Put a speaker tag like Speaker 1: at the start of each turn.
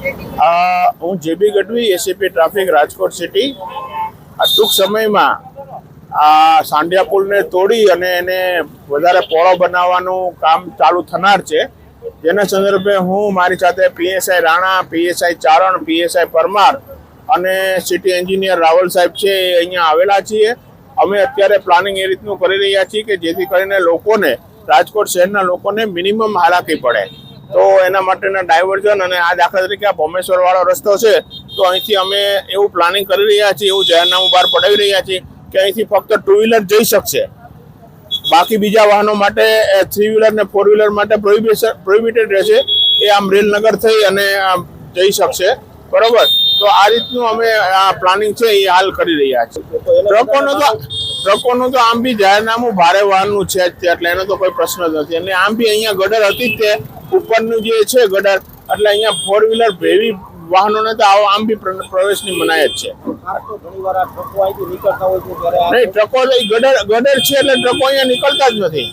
Speaker 1: હું J B Gadhvi ACP traffic Rajkot city આ ટૂંક સમયમાં આ સાંડિયા પુલને તોડી અને એને વધારે પહોળો બનાવવાનું કામ ચાલુ થનાર છે. જેના સંદર્ભે હું મારી સાથે PSI Rana PSI Charan PSI Parmar અને સિટી એન્જિનિયર રાવલ સાહેબ છે એ અહીંયા આવેલા છીએ. અમે અત્યારે પ્લાનિંગ એ રીતનું કરી રહ્યા છીએ કે જેથી કરીને લોકોને, રાજકોટ શહેરના લોકોને મિનિમમ હાલાકી પડે. તો એના માટેના ડાયવર્ઝન અને આ દાખલા તરીકે આ ભોમેશ્વર વાળો રસ્તો છે, તો અહીંથી અમે એવું પ્લાનિંગ કરી રહ્યા છીએ, એવું જાહેરનામું બહાર પડાવી રહ્યા છીએ કે અહીંથી ફક્ત ટુ વ્હીલર જઈ શકશે. બાકી બીજા વાહનો માટે થ્રી વ્હીલર ને ફોર વ્હીલર માટે પ્રોહિબિશન પ્રોહિબિટેડ રહેશે. એ આમ રેલનગર થઈ અને જઈ શકશે. બરોબર? તો આ રીતનું અમે, આ પ્લાનિંગ છે, એ હાલ કરી રહ્યા છીએ. ટ્રકોનું તો ટ્રકોનું તો આમ બી જાહેરનામું ભારે વાહનનું છે જ તે એટલે એનો તો કોઈ પ્રશ્ન જ નથી. અને આમ બી અહીંયા ગડર હતી જ તે. ઉપરનું જે છે ગટર એટલે અહીંયા ફોર વ્હીલર હેવી વાહનોને તો આવો આમ બી પ્રવેશની મનાયત છે. નહીં ટ્રકો ગટર ગટર છે એટલે ટ્રકો અહીંયા નીકળતા જ નથી.